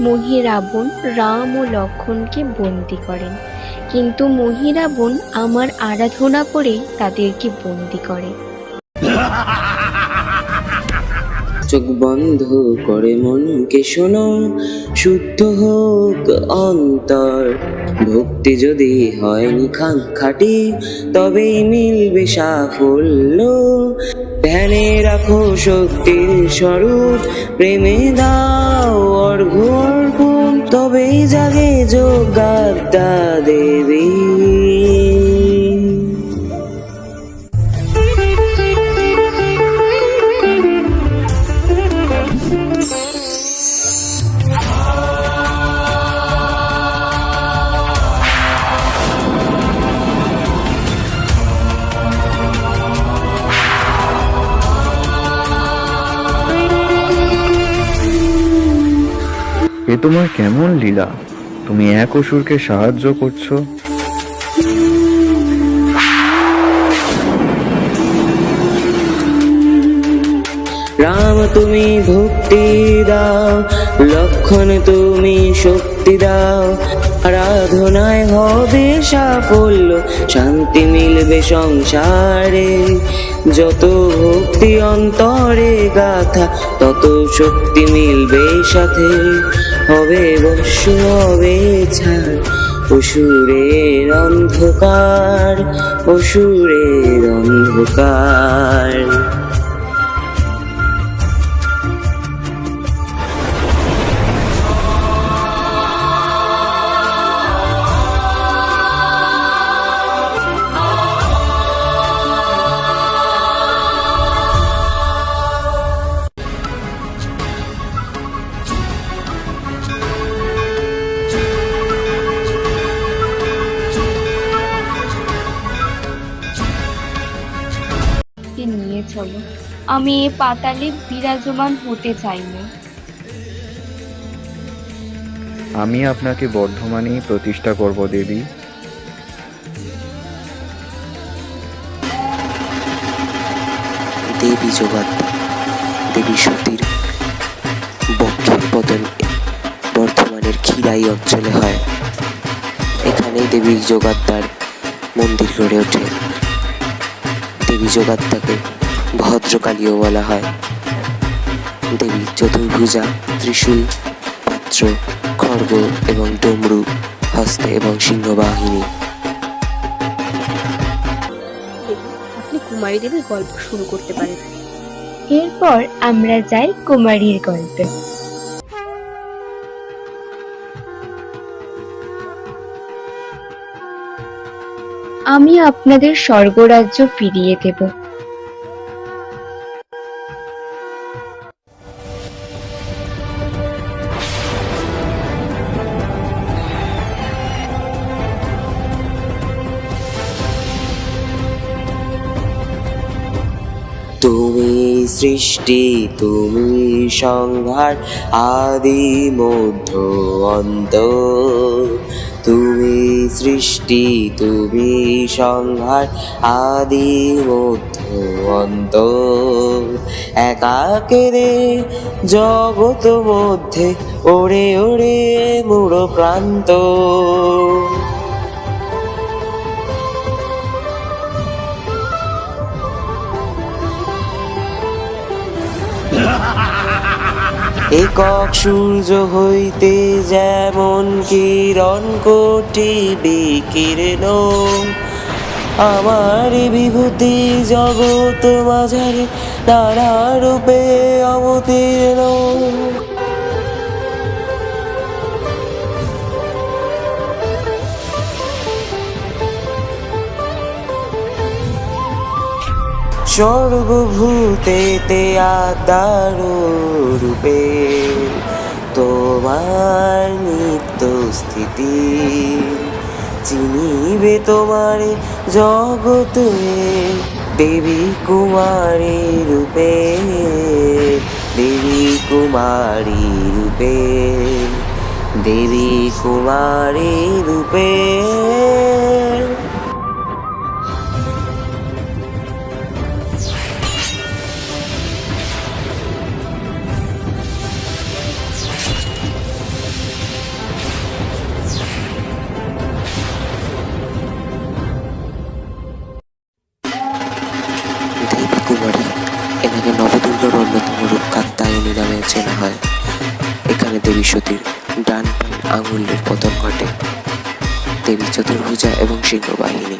মহিরাবণ রাম ও লক্ষ্মণকে বন্দি করেন। কিন্তু মহিরাবণ আমার আরাধনা করে তাদেরকে বন্দি করে। চোখ বন্ধ করে মনকে শোনো, শুদ্ধ হোক অন্তর। ভক্তি যদি হয় নিখান খাটি, তবেই মিলবে সাফল্য। ধ্যানে রাখো শক্তির স্বরূপ। প্রেমে দাও অর্ঘ অর্পণ তবেই জাগে যোগাদ্দা দেবী এ তোমার কেমন লীলা? তুমি এক অসুরকে সাহায্য করছ। রাম, তুমি ভক্তি দাও, লক্ষণ তুমি শক্তি দাও, আরাধনায় হবে সাফল্য, শান্তি মিলবে সংসারে। যত ভক্তি অন্তরে গাথা, তত শক্তি মিলবে সাথে। হবে বর্ষ হবে ছাড়। অসুরের অন্ধকার অসুরের অন্ধকার। নিয়ে চলো। আমি এ পাতালে বিরাজমান হতে চাই না আমি আপনাকে বর্ধমানেই প্রতিষ্ঠা করব দেবী। দেবী যোগাত্মা দেবী সতীর বক্ষের পতন বর্ধমানের খিরাই অঞ্চলে হয়। এখানেই দেবী যোগাত্মার মন্দির গড়ে ওঠে। দেবী যোগাত্মাকে ভদ্রকালীও বলা হয়। দেবী চতুর্ভুজা ত্রিশূল পাত্র খড়গ এবং ডমরু হস্তে এবং সিংহবাহিনী। আপনি কুমারী দেবীর গল্প শুরু করতে পারেন। এরপর আমরা যাই কুমারীর গল্পে। আমি আপনাদের স্বর্গরাজ্য ফিরিয়ে দেব। সৃষ্টি, তুমি সংহার আদি মধ্য অন্ত তুমি সৃষ্টি, তুমি সংহার আদি মধ্য অন্ত একাকেরে জগৎ মধ্যে ওরে ওরে মুড়ো প্রান্ত। একক সূর্য হইতে যেমন কিরণ কোটি বিকিরণ আমার বিভূতি জগত মাঝারে নানা রূপে অবতীর্ণ। সর্বভূতেতে আদার রূপে তোমার নিত্য স্থিতি। চিনিবে তোমার জগতে, দেবী কুমারী রূপে, দেবী কুমারী রূপে, দেবী কুমারী রূপে। রূপকাত্তায়নী নামে চেনা হয়। এখানে দেবী সতীর ডান আঙুলের পতন ঘটে। দেবী চতুর্ভুজা এবং সিংহবাহিনী।